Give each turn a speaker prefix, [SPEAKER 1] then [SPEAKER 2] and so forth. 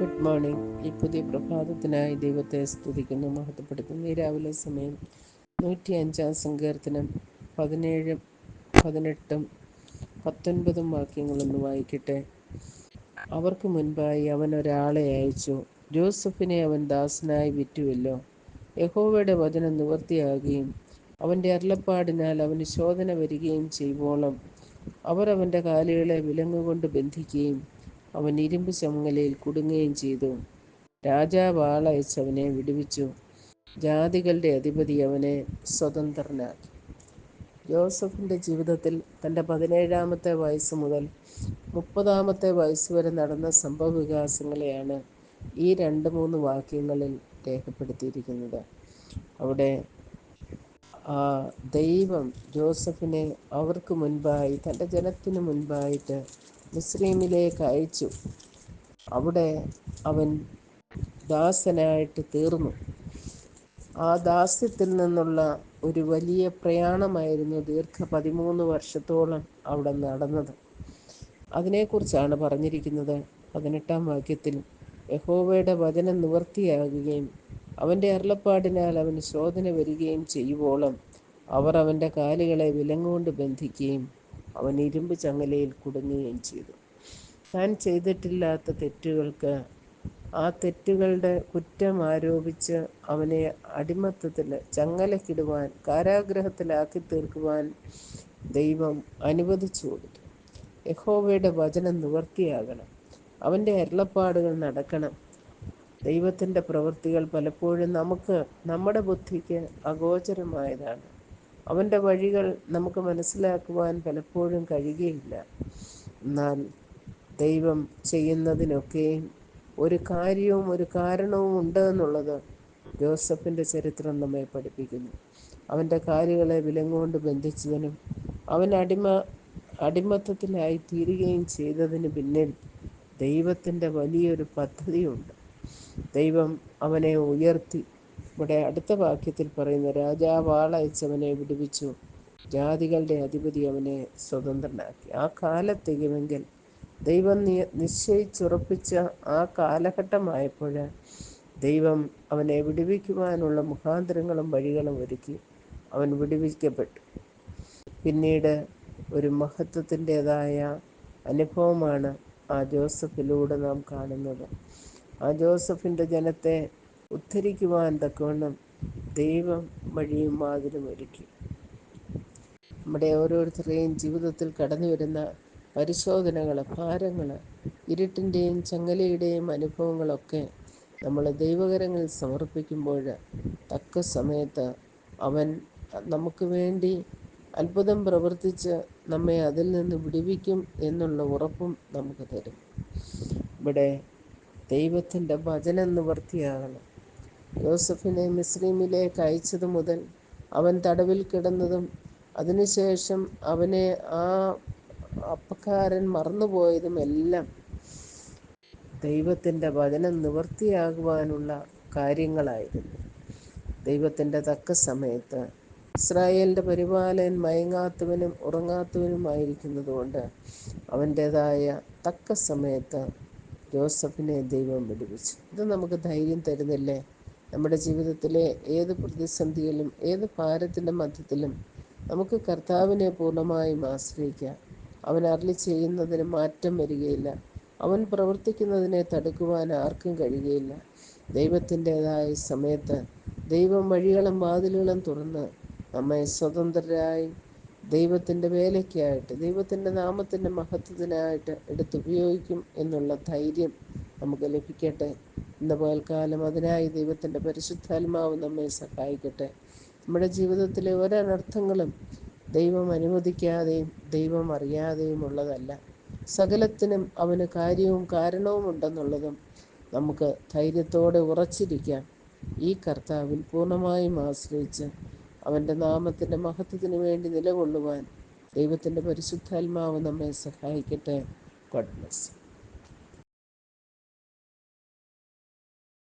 [SPEAKER 1] പുതിയ പ്രഭാതത്തിനായി ദൈവത്തെ സ്തുതിക്കുന്നു മഹത്വപ്പെടുത്തുന്നു. ഈ രാവിലെ സമയം നൂറ്റി അഞ്ചാം സങ്കീർത്തനം പതിനേഴും പതിനെട്ടും പത്തൊൻപതും വാക്യങ്ങളൊന്ന് വായിക്കട്ടെ. അവർക്ക് മുൻപായി അവൻ ഒരാളെ അയച്ചു. ജോസഫിനെ അവൻ ദാസനായി വിറ്റുവല്ലോ. യഹോവയുടെ വചനം നിവൃത്തിയാകുകയും അവന്റെ അരുളപ്പാടിനാൽ അവന് ശോധന വരികയും ചെയ്യുവോളം അവർ അവന്റെ കാലുകളെ വിലങ്ങുകൊണ്ട് ബന്ധിക്കുകയും അവൻ ഇരുമ്പ് ചങ്ങലയിൽ കുടുങ്ങുകയും ചെയ്തു. രാജാവ് ആളയച്ച് അവനെ വിടുവിച്ചു. ജാതികളുടെ അധിപതി അവനെ സ്വതന്ത്രനാക്കി. ജോസഫിന്റെ ജീവിതത്തിൽ തന്റെ പതിനേഴാമത്തെ വയസ്സ് മുതൽ മുപ്പതാമത്തെ വയസ്സ് വരെ നടന്ന സംഭവ വികാസങ്ങളെയാണ് ഈ രണ്ട് മൂന്ന് വാക്യങ്ങളിൽ രേഖപ്പെടുത്തിയിരിക്കുന്നത്. അവിടെ ദൈവം ജോസഫിനെ അവർക്ക് മുൻപായി തന്റെ ജനത്തിന് മുൻപായിട്ട് മുസ്ലിമിലേക്ക് അയച്ചു. അവിടെ അവൻ ദാസനായിട്ട് തീർന്നു. ആ ദാസ്യത്തിൽ നിന്നുള്ള ഒരു വലിയ പ്രയാണമായിരുന്നു ദീർഘ പതിമൂന്ന് വർഷത്തോളം അവിടെ നടന്നത്. അതിനെക്കുറിച്ചാണ് പറഞ്ഞിരിക്കുന്നത് പതിനെട്ടാം വാക്യത്തിൽ. യഹോവയുടെ വചനം നിവർത്തിയാകുകയും അവന്റെ അരുളപ്പാടിനാൽ അവന് ശോധന വരികയും ചെയ്യുവോളം. അവർ അവന്റെ കാലുകളെ വിലങ്ങുകൊണ്ട് ബന്ധിക്കുകയും അവൻ ഇരുമ്പ് ചങ്ങലയിൽ കുടുങ്ങുകയും ചെയ്തു. താൻ ചെയ്തിട്ടില്ലാത്ത തെറ്റുകൾക്ക് ആ തെറ്റുകളുടെ കുറ്റം ആരോപിച്ച് അവനെ അടിമത്തത്തിൽ ചങ്ങലക്കിടുവാൻ കാരാഗ്രഹത്തിലാക്കി തീർക്കുവാൻ ദൈവം അനുവദിച്ചു കൊടുത്തു. യഹോവയുടെ വചനം നിവർത്തിയാകണം അവന്റെ അരുളപ്പാടുകൾ നടക്കണം. ദൈവത്തിന്റെ പ്രവൃത്തികൾ പലപ്പോഴും നമുക്ക് നമ്മുടെ ബുദ്ധിക്ക് അഗോചരമായതാണ്. അവന്റെ വഴികൾ നമുക്ക് മനസ്സിലാക്കുവാൻ പലപ്പോഴും കഴിയുകയില്ല. എന്നാൽ ദൈവം ചെയ്യുന്നതിനൊക്കെയും ഒരു കാര്യവും ഒരു കാരണവും ഉണ്ട് എന്നുള്ളത് ജോസഫിന്റെ ചരിത്രം നമ്മെ പഠിപ്പിക്കുന്നു. അവന്റെ കാലുകളെ വിലങ്ങുകൊണ്ട് ബന്ധിച്ചതിനും അവൻ അടിമ അടിമത്തത്തിലായി തീരുകയും ചെയ്തതിന് പിന്നിൽ ദൈവത്തിന്റെ വലിയൊരു പദ്ധതിയുണ്ട്. ദൈവം അവനെ ഉയർത്തി. ഇവിടെ അടുത്ത വാക്യത്തിൽ പറയുന്ന രാജാവാളയച്ചവനെ വിടുവിച്ചു. ജാതികളുടെ അധിപതി അവനെ സ്വതന്ത്രനാക്കി. ആ കാലത്തികമെങ്കിൽ ദൈവം നിശ്ചയിച്ചുറപ്പിച്ച ആ കാലഘട്ടമായപ്പോൾ ദൈവം അവനെ വിടുവിക്കുവാനുള്ള മുഖാന്തരങ്ങളും വഴികളും ഒരുക്കി അവൻ വിടുവിക്കപ്പെട്ടു. പിന്നീട് ഒരു മഹത്വത്തിന്റെതായ അനുഭവമാണ് ആ ജോസഫിലൂടെ നാം കാണുന്നത്. ആ ജോസഫിന്റെ ജനത്തെ ഉദ്ധരിക്കുവാൻ തക്കവണ്ണം ദൈവം വഴിയും വാതിലും ഒരുക്കി. നമ്മുടെ ഓരോരുത്തരുടെയും ജീവിതത്തിൽ കടന്നു വരുന്ന പരിശോധനകൾ ഭാരങ്ങൾ ഇരുട്ടിന്റെയും ചങ്ങലയുടെയും അനുഭവങ്ങളൊക്കെ നമ്മൾ ദൈവകരങ്ങളിൽ സമർപ്പിക്കുമ്പോൾ തക്ക സമയത്ത് അവൻ നമുക്ക് വേണ്ടി അത്ഭുതം പ്രവർത്തിച്ച് നമ്മെ അതിൽ നിന്ന് വിടുവിക്കും എന്നുള്ള ഉറപ്പും നമുക്ക് തരും. ഇവിടെ ദൈവത്തിന്റെ വചനം നിവൃത്തിയാകണം. യോസഫിനെ മിസ്രീമിലേക്ക് അയച്ചത് മുതൽ അവൻ തടവിൽ കിടന്നതും അതിനുശേഷം അവനെ ആ അപ്പക്കാരൻ മറന്നുപോയതും എല്ലാം ദൈവത്തിന്റെ വചനം നിവർത്തിയാകുവാനുള്ള കാര്യങ്ങളായിരുന്നു. ദൈവത്തിന്റെ തക്ക സമയത്ത് ഇസ്രായേലിന്റെ പരിപാലകൻ മയങ്ങാത്തവനും ഉറങ്ങാത്തവനുമായിരിക്കുന്നതുകൊണ്ട് അവന്റേതായ തക്ക സമയത്ത് ജോസഫിനെ ദൈവം വിടുവിച്ചു. ഇത് നമുക്ക് ധൈര്യം തരുന്നില്ലേ? നമ്മുടെ ജീവിതത്തിലെ ഏത് പ്രതിസന്ധിയിലും ഏത് ഭാരത്തിന്റെ മധ്യത്തിലും നമുക്ക് കർത്താവിനെ പൂർണമായും ആശ്രയിക്കാം. അവൻ അരളി ചെയ്യുന്നതിന് മാറ്റം വരികയില്ല. അവൻ പ്രവർത്തിക്കുന്നതിനെ തടുക്കുവാൻ ആർക്കും കഴിയുകയില്ല. ദൈവത്തിന്റെതായ സമയത്ത് ദൈവം വഴികളും വാതിലുകളും തുറന്ന് നമ്മെ സ്വതന്ത്രരായി ദൈവത്തിന്റെ വേലയ്ക്കായിട്ട് ദൈവത്തിന്റെ നാമത്തിന്റെ മഹത്വത്തിനായിട്ട് എടുത്തുപയോഗിക്കും എന്നുള്ള ധൈര്യം നമുക്ക് ലഭിക്കട്ടെ. ഇന്ന് പകൽക്കാലം അതിനായി ദൈവത്തിന്റെ പരിശുദ്ധാത്മാവ് നമ്മെ സഹായിക്കട്ടെ. നമ്മുടെ ജീവിതത്തിലെ ഒരനർത്ഥങ്ങളും ദൈവം അനുവദിക്കാതെയും ദൈവം അറിയാതെയും ഉള്ളതല്ല. സകലത്തിനും അവന് കാര്യവും കാരണവും ഉണ്ടെന്നുള്ളതും നമുക്ക് ധൈര്യത്തോടെ ഉറച്ചിരിക്കാം. ഈ കർത്താവിൽ പൂർണമായും ആശ്രയിച്ച് അവന്റെ നാമത്തിന്റെ മഹത്വത്തിന് വേണ്ടി നിലകൊള്ളുവാൻ ദൈവത്തിന്റെ പരിശുദ്ധാത്മാവ് നമ്മെ സഹായിക്കട്ടെ. God bless